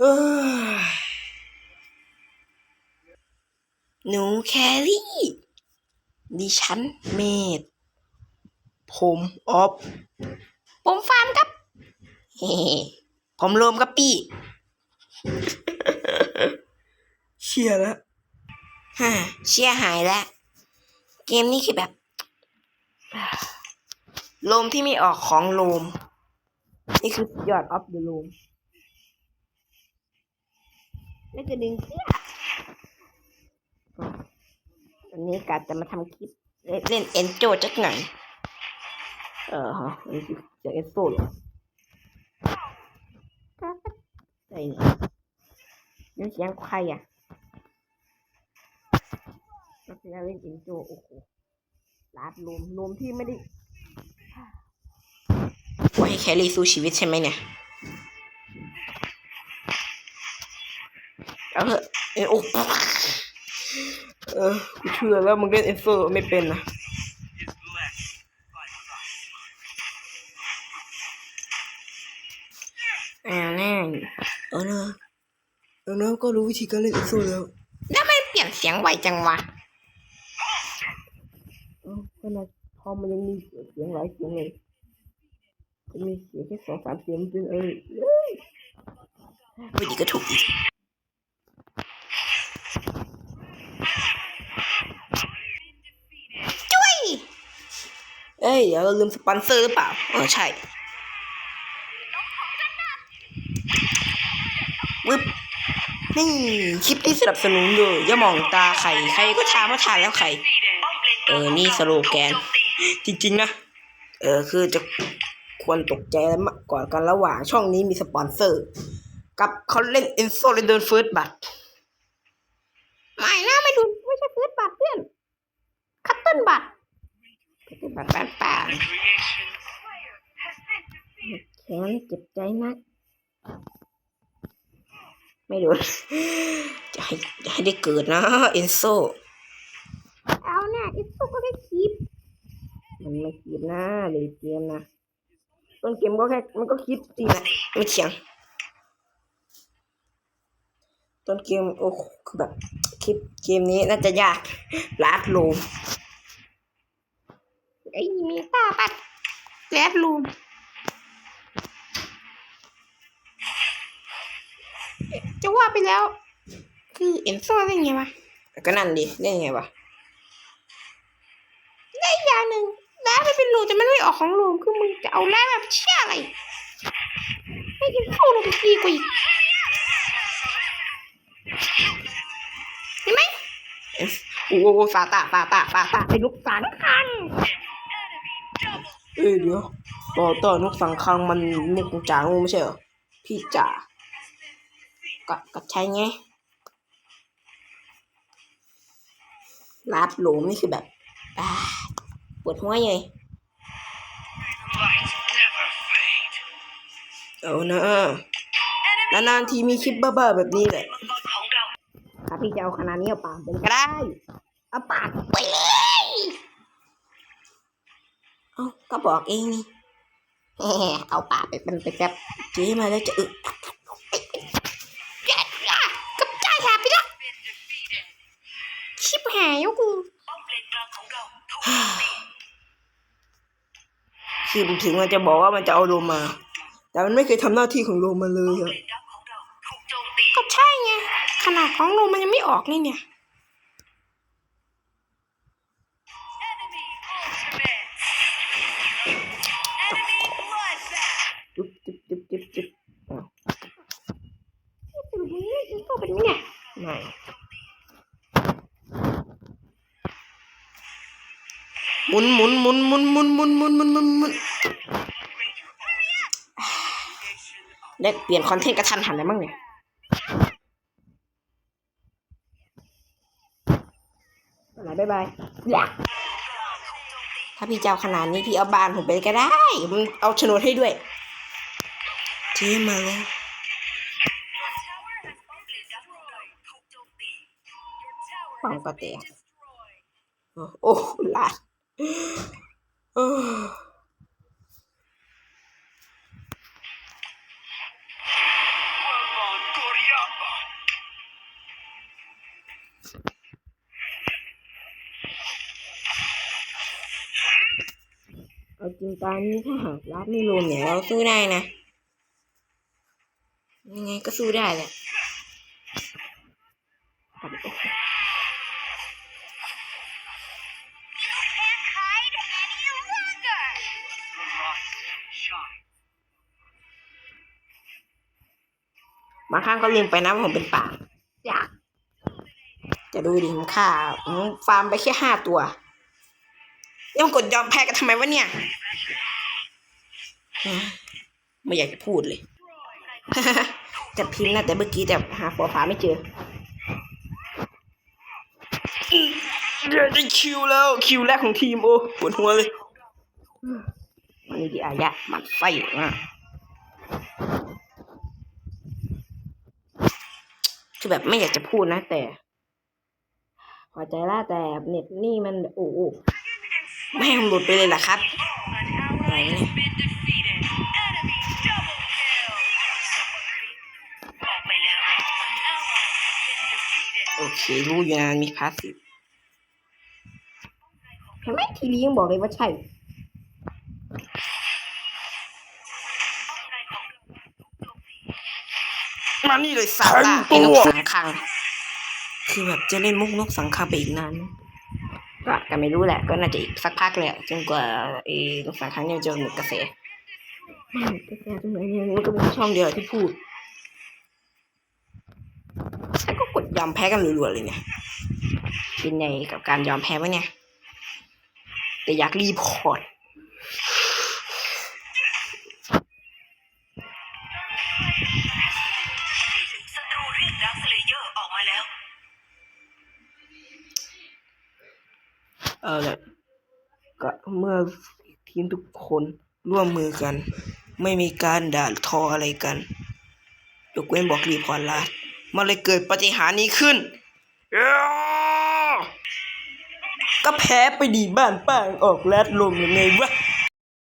เอ้ยหนูแครี่ ดิฉันเมด ผมออฟ ผมฟาร์มครับเฮ้ผมโรมกับปี้ เชียร์แล้วฮ่าเชียร์หายแล้ว เกมนี้คือแบบ โลมที่ไม่ออกของโลม นี่คือยอดออฟเดอะโลม แล้วจะดึงเสื้อวันนี้กาจะมาทำคลิป เล่นเอ็นโจจักหน่อยเออฮะนี่คือจะเอ็นโซเหรอไอ้นี่นั่เสียงใครอะกเรียนเล่นเอ็นโจโอ้โหลาดลมลมที่ไม่ได้ไว้ให้แครี่สู้ชีวิตใช่ไหมเนี่ย เอาเถอะเออโอ้เออกูเชื่อแล้วมึงเล่นเอนเซอร์ไม่เป็นนะอ่าแน่เออนะเออนะก็รู้วิธีการเล่นเอนเซอร์แล้วแล้วมันเปลี่ยนเสียงไวจังวะเออขนาดพอมันยังมีเสียงหลายเสียงเลยจะมีเสียงแค่สองสามเสียงเป็นเออเอ้ยไม่ดีก็ถูกอีก จุ้ย เอ้ยเดี๋ยวเราลืมสปอนเซอร์หรือเปล่าเออใช่วึบนี่คลิปที่สนับสนุนโดยย่ามองตาใครใครก็ทามาทานแล้วใครเออนี่สโลแกน จริงๆนะเออคือจะควรตกใจก่อนกันระหว่างช่องนี้มีสปอนเซอร์ กับเขาเล่นเอนโซเลเดินเฟิร์สบัตไม่นะไม่ดูไม่ใช่เฟิร์สบัตเพื่อนคัตเติ้ลบัต คัตเติ้ลบัตบ้านป่าแขนเจ็บใจนัก ไม่โดนจะให้จะให้ได้เกิดนะเอนโซ เอาเนี่ยเอนโซก็แค่คีบมันไม่คีบนะเลยเกมนะต้นเกมก็แค่มันก็คิดจริงแหละไม่เถียงต้นเกมโอ้คือแบบคลิปเกมนี้น่าจะยากลาดโลม ไอ้ยมีตาปัดแลดโลมจะว่าไปแล้ว คือเอ็นโซ่ได้ไงวะก็นั่นดิได้ไงวะได้อีกอย่างหนึ่งแร่ไม่เป็นรูแต่มันไม่ออกของรูมคือมึงจะเอาแร่แบบเชี่ยอะไรไม่กินเข้าลงดีกว่าอีกเห็นไหมโอ้โหฟาตาฟาตาฟาตาไอ้ลูกสังคัง เอ้ยเดี๋ยวต่อต่อนกสังคังมันมุกจางไม่ใช่เหรอพี่จ๋าก็ก็ใช่ไงลาดหลมนี่คือแบบปวดหัวไงเอานะนานๆทีมีคลิปบ้าๆแบบนี้แหละถ้าพี่จะเอาขนาดนี้เอาปากเป็นก็ได้เอาปากไปเลย เอาก็บอกเองนี่แหมเอาปากไปเป็นไปแบบเจ๊มาแล้วจะอึกับใจแถบไปละชิบหายแล้วกูคือถึงมันจะบอกว่ามันจะเอาโลมา แต่มันไม่เคยทำหน้าที่ของโลมาเลยอะก็ใช่ไง ขนาดของโลมันยังไม่ออกนี่เนี่ย มุนหมุนหมุนหมุนหมุนหมุนหมุนหมุนหมุนหมุนได้เปลี่ยนคอนเทนต์กระทันหันแล้วมั้งเนี่ยอะไรบายบายอยากถ้าพี่เจ้าขนาดนี้พี่เอาบ้านผมไปก็ได้มึงเอาโฉนดให้ด้วยเจ๊มาแล้วฟังก็แตกโอ้โอ้ลาด โอ้เอาจริงตอนนี้ถ้าหากรับไม่รวมเนี่ยเราสู้ได้นะยังไงก็สู้ได้แหละ บางครั้งก็ลืมไปนะว่าผมเป็นป่าอยากจะดูดิผมฆ่าผมฟาร์มไปแค่ห้าตัวยังกดยอมแพ้กันทำไมวะเนี่ยฮะไม่อยากจะพูดเลย จะพิมพ์นะแต่เมื่อกี้แต่หาฟอฟ้าไม่เจอเดี๋ยวได้คิวแล้ว คิวแรกของทีมโอ้ปวดหัวเลย มันนี่ดีอายะ มันไส้มา คือแบบไม่อยากจะพูดนะแต่พอใจละแต่เน็ตนี่มันโอ้โหไม่ให้มันหลุดไปเลยล่ะครับไปแล้ว An ally has been defeated. โอเครู้อยู่นมันมีพาสซีฟเห็นไหมทีนี้ยังบอกเลยว่าใช่ มานี่เลยสาระไอ้นกสังคัง คือแบบจะเล่นมุกนกสังคังไปอีกนานไหมก็อาจจะไม่รู้แหละ ก็น่าจะอีกสักพักแหละจนกว่าไอ้นกสังคังเนี่ยจะหมดกระแสไม่หมดกระแสตรงไหนเนี่ยมันก็เป็นช่องเดียวที่พูดแล้วก็กดยอมแพ้กันรัวๆเลยเนี่ยเป็นไงกับการยอมแพ้วะเนี่ยแต่อยากรีพอร์ต เอาละก็เมื่อทีมทุกคนร่วมมือกัน ไม่มีการด่าทออะไรกันยกเว้นบอกรีพอร์ตลาดมันเลยเกิดปฏิหารนี้ขึ้น ก็แพ้ไปดีบ้านป้างออกแรดลมยังไงวะ